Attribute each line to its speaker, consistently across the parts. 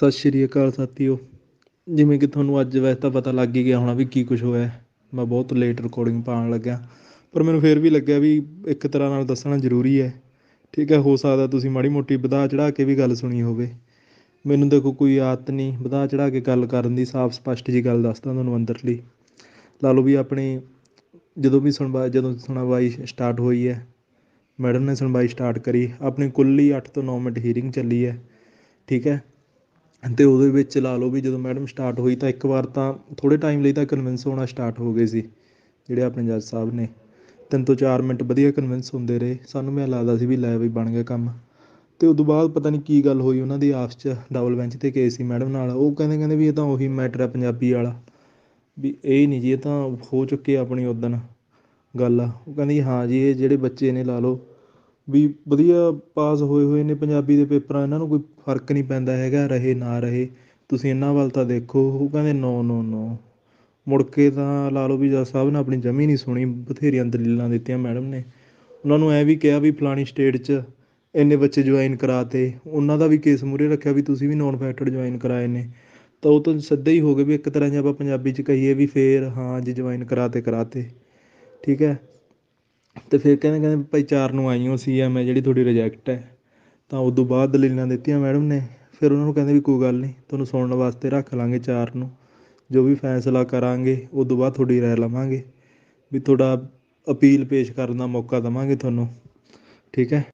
Speaker 1: ਸਤਿ ਸ਼੍ਰੀ ਅਕਾਲ ਸਾਥੀਓ। ਜਿਵੇਂ ਕਿ ਤੁਹਾਨੂੰ ਅੱਜ ਵੈਸੇ ਤਾਂ ਪਤਾ ਲੱਗ ਹੀ ਗਿਆ ਹੋਣਾ ਵੀ ਕੀ ਕੁਝ ਹੋਇਆ। ਮੈਂ ਬਹੁਤ ਲੇਟ ਰਿਕਾਰਡਿੰਗ ਪਾਉਣ ਲੱਗਿਆ। ਪਰ ਮੈਨੂੰ ਫਿਰ ਵੀ ਲੱਗਿਆ ਵੀ ਇੱਕ ਤਰ੍ਹਾਂ ਨਾਲ ਦੱਸਣਾ ਜ਼ਰੂਰੀ ਹੈ। ਠੀਕ ਹੈ, ਹੋ ਸਕਦਾ ਤੁਸੀਂ ਮਾੜੀ ਮੋਟੀ ਵਧਾ ਚੜਾ ਕੇ ਵੀ ਗੱਲ ਸੁਣੀ ਹੋਵੇ। ਮੈਨੂੰ ਦੇਖੋ ਕੋਈ ਆਦਤ ਨਹੀਂ, ਵਧਾ ਚੜਾ ਕੇ ਗੱਲ ਕਰਨ ਦੀ ਸਾਫ਼ ਸਪਸ਼ਟ ਜੀ ਗੱਲ ਦੱਸਦਾ ਤੁਹਾਨੂੰ ਅੰਦਰਲੀ। ਲਾ ਲਓ ਵੀ ਆਪਣੀ ਜਦੋਂ ਵੀ ਸੁਣਵਾ, ਜਦੋਂ ਸੁਣਵਾਈ ਸਟਾਰਟ ਹੋਈ ਹੈ। ਮੈਡਮ ਨੇ ਸੁਣਵਾਈ ਸਟਾਰਟ ਕਰੀ। ਆਪਣੀ ਕੁੱਲ ਹੀ 8 ਤੋਂ 9 ਮਿੰਟ ਹੀਅਰਿੰਗ ਚੱਲੀ ਹੈ। ਠੀਕ ਹੈ ਅਤੇ ਉਹਦੇ ਵਿੱਚ ਲਾ ਲਓ ਵੀ ਜਦੋਂ ਮੈਡਮ ਸਟਾਰਟ ਹੋਈ ਤਾਂ ਇੱਕ ਵਾਰ ਤਾਂ ਥੋੜ੍ਹੇ ਟਾਈਮ ਲਈ ਤਾਂ ਕਨਵਿੰਸ ਹੋਣਾ ਸਟਾਰਟ ਹੋ ਗਏ ਸੀ, ਜਿਹੜੇ ਆਪਣੇ ਜੱਜ ਸਾਹਿਬ ਨੇ। ਤਿੰਨ ਤੋਂ ਚਾਰ ਮਿੰਟ ਵਧੀਆ ਕਨਵਿੰਸ ਹੁੰਦੇ ਰਹੇ। ਸਾਨੂੰ ਮੈਂ ਲੱਗਦਾ ਸੀ ਵੀ ਲੈ ਵੀ ਬਣ ਗਿਆ ਕੰਮ। ਅਤੇ ਉਦੋਂ ਬਾਅਦ ਪਤਾ ਨਹੀਂ ਕੀ ਗੱਲ ਹੋਈ, ਉਹਨਾਂ ਦੀ ਆਪਸ 'ਚ ਡਬਲ ਬੈਂਚ 'ਤੇ ਕੇਸ ਸੀ ਮੈਡਮ ਨਾਲ। ਉਹ ਕਹਿੰਦੇ ਕਹਿੰਦੇ ਵੀ ਇਹ ਤਾਂ ਉਹੀ ਮੈਟਰ ਹੈ ਪੰਜਾਬੀ ਵਾਲਾ। ਵੀ ਇਹ ਨਹੀਂ ਜੀ, ਇਹ ਤਾਂ ਹੋ ਚੁੱਕੀ ਆਪਣੀ ਉਦਣ ਗੱਲ। ਉਹ ਕਹਿੰਦੀ, ਹਾਂ ਜੀ, ਇਹ ਜਿਹੜੇ ਬੱਚੇ ਨੇ ਲਾ ਲਓ ਵੀ ਵਧੀਆ ਪਾਸ ਹੋਏ ਹੋਏ ਨੇ ਪੰਜਾਬੀ ਦੇ ਪੇਪਰਾਂ, ਇਹਨਾਂ ਨੂੰ ਕੋਈ ਫ਼ਰਕ ਨਹੀਂ ਪੈਂਦਾ ਹੈਗਾ, ਰਹੇ ਨਾ ਰਹੇ। ਤੁਸੀਂ ਇਹਨਾਂ ਵੱਲ ਤਾਂ ਦੇਖੋ, ਉਹ ਕਹਿੰਦੇ ਨੋ ਨੋ ਨੋ ਮੁੜ ਕੇ ਤਾਂ ਲਾ ਲਓ ਵੀ ਜੱਜ ਸਾਹਿਬ ਨੇ ਆਪਣੀ ਜਮੀ ਨਹੀਂ ਸੁਣੀ, ਬਥੇਰੀਆਂ ਦਲੀਲਾਂ ਦਿੱਤੀਆਂ ਮੈਡਮ ਨੇ। ਉਹਨਾਂ ਨੂੰ ਐ ਵੀ ਕਿਹਾ ਵੀ ਫਲਾਣੀ ਸਟੇਟ 'ਚ ਇੰਨੇ ਬੱਚੇ ਜੁਆਇਨ ਕਰਾਤੇ। ਉਹਨਾਂ ਦਾ ਵੀ ਕੇਸ ਮੂਹਰੇ ਰੱਖਿਆ ਵੀ ਤੁਸੀਂ ਵੀ ਨੋਨ ਫੈਕਟਡ ਜੁਆਇਨ ਕਰਾਏ ਨੇ। ਤਾਂ ਉਹ ਤਾਂ ਸਿੱਧਾ ਹੀ ਹੋ ਗਏ ਵੀ ਇੱਕ ਤਰ੍ਹਾਂ ਜੇ ਆਪਾਂ ਪੰਜਾਬੀ 'ਚ ਕਹੀਏ ਵੀ ਫੇਰ ਹਾਂ ਜੀ ਜੁਆਇਨ ਕਰਾਤੇ ਕਰਾਤੇ। ਠੀਕ ਹੈ? ਅਤੇ ਫਿਰ ਕਹਿੰਦੇ ਕਹਿੰਦੇ ਭਾਈ ਚਾਰ ਨੂੰ ਆਈ ਹੋ ਸੀ ਐਮ ਹੈ, ਜਿਹੜੀ ਤੁਹਾਡੀ ਰਿਜੈਕਟ ਹੈ। ਤਾਂ ਉਦੋਂ ਬਾਅਦ ਦਲੀਲਾਂ ਦਿੱਤੀਆਂ ਮੈਡਮ ਨੇ। ਫਿਰ ਉਹਨਾਂ ਨੂੰ ਕਹਿੰਦੇ ਵੀ ਕੋਈ ਗੱਲ ਨਹੀਂ, ਤੁਹਾਨੂੰ ਸੁਣਨ ਵਾਸਤੇ ਰੱਖ ਲਵਾਂਗੇ ਚਾਰ ਨੂੰ। ਜੋ ਵੀ ਫੈਸਲਾ ਕਰਾਂਗੇ, ਉਦੋਂ ਬਾਅਦ ਤੁਹਾਡੀ ਰਾਏ ਲਵਾਂਗੇ। ਵੀ ਤੁਹਾਡਾ ਅਪੀਲ ਪੇਸ਼ ਕਰਨ ਦਾ ਮੌਕਾ ਦੇਵਾਂਗੇ ਤੁਹਾਨੂੰ। ਠੀਕ ਹੈ?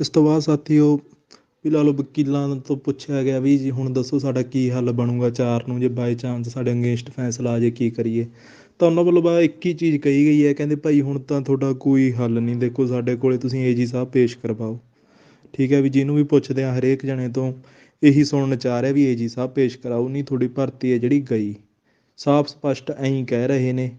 Speaker 1: ਇਸ ਤੋਂ ਬਾਅਦ ਸਾਥੀਓ, ਵੀ ਲਾ ਲਓ ਵਕੀਲਾਂ ਤੋਂ ਪੁੱਛਿਆ ਗਿਆ ਵੀ ਜੀ ਹੁਣ ਦੱਸੋ ਸਾਡਾ ਕੀ ਹੱਲ ਬਣੂਗਾ ਚਾਰ ਨੂੰ, ਜੇ ਬਾਈ ਚਾਂਸ ਸਾਡੇ ਅਗੇਂਸਟ ਫੈਸਲਾ ਆ ਜੇ ਕੀ ਕਰੀਏ। ਤਾਂ ਉਹਨਾਂ ਵੱਲੋਂ ਬਾ ਇੱਕ ਹੀ ਚੀਜ਼ ਕਹੀ ਗਈ ਹੈ, ਕਹਿੰਦੇ ਭਾਈ ਹੁਣ ਤਾਂ ਤੁਹਾਡਾ ਕੋਈ ਹੱਲ ਨਹੀਂ, ਦੇਖੋ ਸਾਡੇ ਕੋਲੇ ਤੁਸੀਂ ਏ ਜੀ ਸਾਹਿਬ ਪੇਸ਼ ਕਰਵਾਓ। ਠੀਕ ਹੈ ਵੀ ਜਿਹਨੂੰ ਵੀ ਪੁੱਛਦੇ ਆ ਹਰੇਕ ਜਣੇ ਤੋਂ ਇਹੀ ਸੁਣਨ ਚਾਹ ਰਿਹਾ ਵੀ ਏ ਜੀ ਸਾਹਿਬ ਪੇਸ਼ ਕਰਾਓ, ਨਹੀਂ ਤੁਹਾਡੀ ਭਰਤੀ ਹੈ ਜਿਹੜੀ ਗਈ। ਸਾਫ਼ ਸਪਸ਼ਟ ਐਂ ਕਹਿ ਰਹੇ ਨੇ,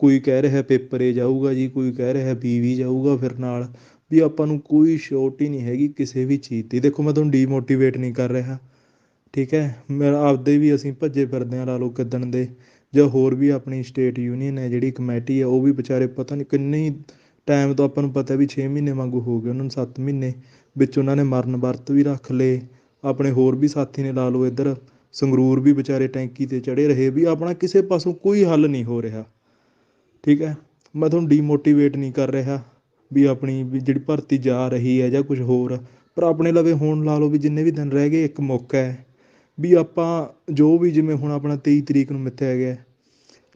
Speaker 1: ਕੋਈ ਕਹਿ ਰਿਹਾ ਪੇਪਰ ਏ ਜਾਊਗਾ ਜੀ, ਕੋਈ ਕਹਿ ਰਿਹਾ ਬੀਵੀ ਜਾਊਗਾ ਫਿਰ ਨਾਲ, ਵੀ ਆਪਾਂ ਨੂੰ ਕੋਈ ਸ਼ੋਰਟੀ ਨਹੀਂ ਹੈਗੀ ਕਿਸੇ ਵੀ ਚੀਜ਼ ਦੀ। ਦੇਖੋ ਮੈਂ ਤੁਹਾਨੂੰ ਡੀਮੋਟੀਵੇਟ ਨਹੀਂ ਕਰ ਰਿਹਾ। ਠੀਕ ਹੈ ਮੇਰਾ ਆਪਦੇ ਵੀ ਅਸੀਂ ਭੱਜੇ ਫਿਰਦੇ ਹਾਂ ਲਾ ਲਓ ਕਿੱਦਣ ਦੇ। ਜਾਂ ਹੋਰ ਵੀ ਆਪਣੀ ਸਟੇਟ ਯੂਨੀਅਨ ਹੈ, ਜਿਹੜੀ ਕਮੇਟੀ ਹੈ, ਉਹ ਵੀ ਵਿਚਾਰੇ ਪਤਾ ਨਹੀਂ ਕਿੰਨੇ ਹੀ ਟਾਈਮ ਤੋਂ ਆਪਾਂ ਨੂੰ ਪਤਾ ਵੀ ਛੇ ਮਹੀਨੇ ਵਾਂਗੂ ਹੋ ਗਏ, ਉਹਨਾਂ ਨੂੰ ਸੱਤ ਮਹੀਨੇ ਵਿੱਚ ਉਹਨਾਂ ਨੇ ਮਰਨ ਵਰਤ ਵੀ ਰੱਖ ਲਏ, ਆਪਣੇ ਹੋਰ ਵੀ ਸਾਥੀ ਨੇ ਲਾ ਲਓ ਇੱਧਰ, ਸੰਗਰੂਰ ਵੀ ਵਿਚਾਰੇ ਟੈਂਕੀ 'ਤੇ ਚੜੇ ਰਹੇ ਵੀ ਆਪਣਾ ਕਿਸੇ ਪਾਸੋਂ ਕੋਈ ਹੱਲ ਨਹੀਂ ਹੋ ਰਿਹਾ। ਠੀਕ ਹੈ? ਮੈਂ ਤੁਹਾਨੂੰ ਡੀਮੋਟੀਵੇਟ ਨਹੀਂ ਕਰ ਰਿਹਾ ਵੀ ਆਪਣੀ ਵੀ ਜਿਹੜੀ ਭਰਤੀ ਜਾ ਰਹੀ ਹੈ ਜਾਂ ਕੁਝ ਹੋਰ, ਪਰ ਆਪਣੇ ਲਵੇ ਹੁਣ ਲਾ ਲਓ ਵੀ ਜਿੰਨੇ ਵੀ ਦਿਨ ਰਹਿ ਗਏ, ਇੱਕ ਮੌਕਾ ਹੈ। ਵੀ ਆਪਾਂ ਜੋ ਵੀ ਜਿਵੇਂ ਹੁਣ ਆਪਣਾ ਤੇਈ ਤਰੀਕ ਨੂੰ ਮਿੱਥਿਆ ਗਿਆ,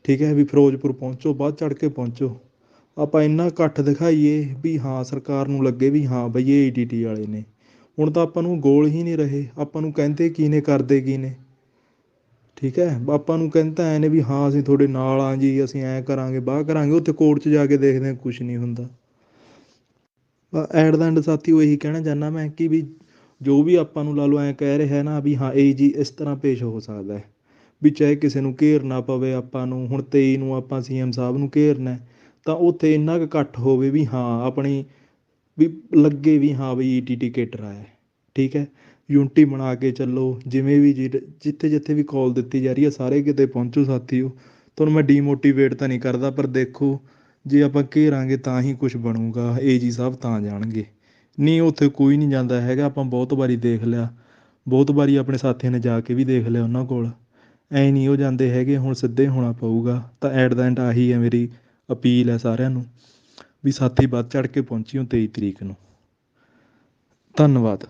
Speaker 1: ਠੀਕ ਹੈ, ਵੀ ਫਿਰੋਜ਼ਪੁਰ ਪਹੁੰਚੋ, ਬਾਅਦ ਚੜ੍ਹ ਕੇ ਪਹੁੰਚੋ। ਆਪਾਂ ਇੰਨਾ ਇਕੱਠ ਦਿਖਾਈਏ ਵੀ ਹਾਂ, ਸਰਕਾਰ ਨੂੰ ਲੱਗੇ ਵੀ ਹਾਂ ਬਈ ਇਹ ਈਟੀਟੀ ਵਾਲੇ ਨੇ। ਹੁਣ ਤਾਂ ਆਪਾਂ ਨੂੰ ਗੋਲ ਹੀ ਨਹੀਂ ਰਹੇ, ਆਪਾਂ ਨੂੰ ਕਹਿੰਦੇ ਕੀ ਨੇ, ਕਰਦੇ ਕੀ ਨੇ। ਠੀਕ ਹੈ, ਆਪਾਂ ਨੂੰ ਕਹਿੰਦਾ ਐ ਨੇ ਵੀ ਹਾਂ, ਅਸੀਂ ਤੁਹਾਡੇ ਨਾਲ ਆ ਜੀ, ਅਸੀਂ ਐਂ ਕਰਾਂਗੇ, ਬਾਹ ਕਰਾਂਗੇ, ਉੱਥੇ ਕੋਰਟ 'ਚ ਜਾ ਕੇ ਦੇਖਦੇ ਹਾਂ ਕੁਝ ਨਹੀਂ ਹੁੰਦਾ। ਐਟ ਦਾ ਐਂਡ ਸਾਥੀ ਉਹ ਇਹੀ ਕਹਿਣਾ ਚਾਹੁੰਦਾ ਮੈਂ ਕਿ ਵੀ ਜੋ ਵੀ ਆਪਾਂ ਨੂੰ ਲਾ ਲਓ ਐਂ ਕਹਿ ਰਿਹਾ ਨਾ ਵੀ ਹਾਂ, ਇਹ ਜੀ ਇਸ ਤਰ੍ਹਾਂ ਪੇਸ਼ ਹੋ ਸਕਦਾ ਹੈ। ਵੀ ਚਾਹੇ ਕਿਸੇ ਨੂੰ ਘੇਰਨਾ ਪਵੇ ਆਪਾਂ ਨੂੰ, ਹੁਣ 23 ਨੂੰ ਆਪਾਂ ਸੀਐਮ ਸਾਹਿਬ ਨੂੰ ਘੇਰਨਾ ਤਾਂ ਉੱਥੇ ਇੰਨਾ ਕੁ ਇਕੱਠ ਹੋਵੇ ਵੀ ਹਾਂ, ਆਪਣੀ ਵੀ ਲੱਗੇ ਵੀ ਹਾਂ ਬਈ ਈਟੀਟੀ ਕੇਟਰ ਆਇਆ ਠੀਕ ਹੈ? ਯੂਨਿਟੀ ਬਣਾ ਕੇ ਚੱਲੋ, ਜਿਵੇਂ ਵੀ ਜਿੱਥੇ ਜਿੱਥੇ ਵੀ ਕਾਲ ਦਿੱਤੀ ਜਾ ਰਹੀ ਹੈ, ਸਾਰੇ ਕਿਤੇ ਪਹੁੰਚੋ ਸਾਥੀਓ। ਤੁਹਾਨੂੰ ਮੈਂ ਡੀਮੋਟੀਵੇਟ ਤਾਂ ਨਹੀਂ ਕਰਦਾ, ਪਰ ਦੇਖੋ, ਜੇ ਆਪਾਂ ਘੇਰਾਂਗੇ ਤਾਂ ਹੀ ਕੁਝ ਬਣੂਗਾ ਏ ਜੀ ਸਾਹਿਬ ਤਾਂ ਜਾਣਗੇ। ਨਹੀਂ, ਉੱਥੇ ਕੋਈ ਨਹੀਂ ਜਾਂਦਾ ਹੈਗਾ। ਆਪਾਂ ਬਹੁਤ ਵਾਰੀ ਦੇਖ ਲਿਆ। ਬਹੁਤ ਵਾਰੀ ਆਪਣੇ ਸਾਥੀਆਂ ਨੇ ਜਾ ਕੇ ਵੀ ਦੇਖ ਲਿਆ ਉਹਨਾਂ ਕੋਲ। ਐਂ ਨਹੀਂ ਉਹ ਜਾਂਦੇ ਹੈਗੇ, ਹੁਣ ਸਿੱਧੇ ਹੋਣਾ ਪਊਗਾ। ਤਾਂ ਐਟ ਦਾ ਐਂਡ ਆਹੀ ਹੈ ਮੇਰੀ ਅਪੀਲ ਹੈ ਸਾਰਿਆਂ ਨੂੰ ਵੀ ਸਾਥੀ ਵੱਧ ਚੜ ਕੇ ਪਹੁੰਚਿਓ 23 ਤਰੀਕ ਨੂੰ। ਧੰਨਵਾਦ।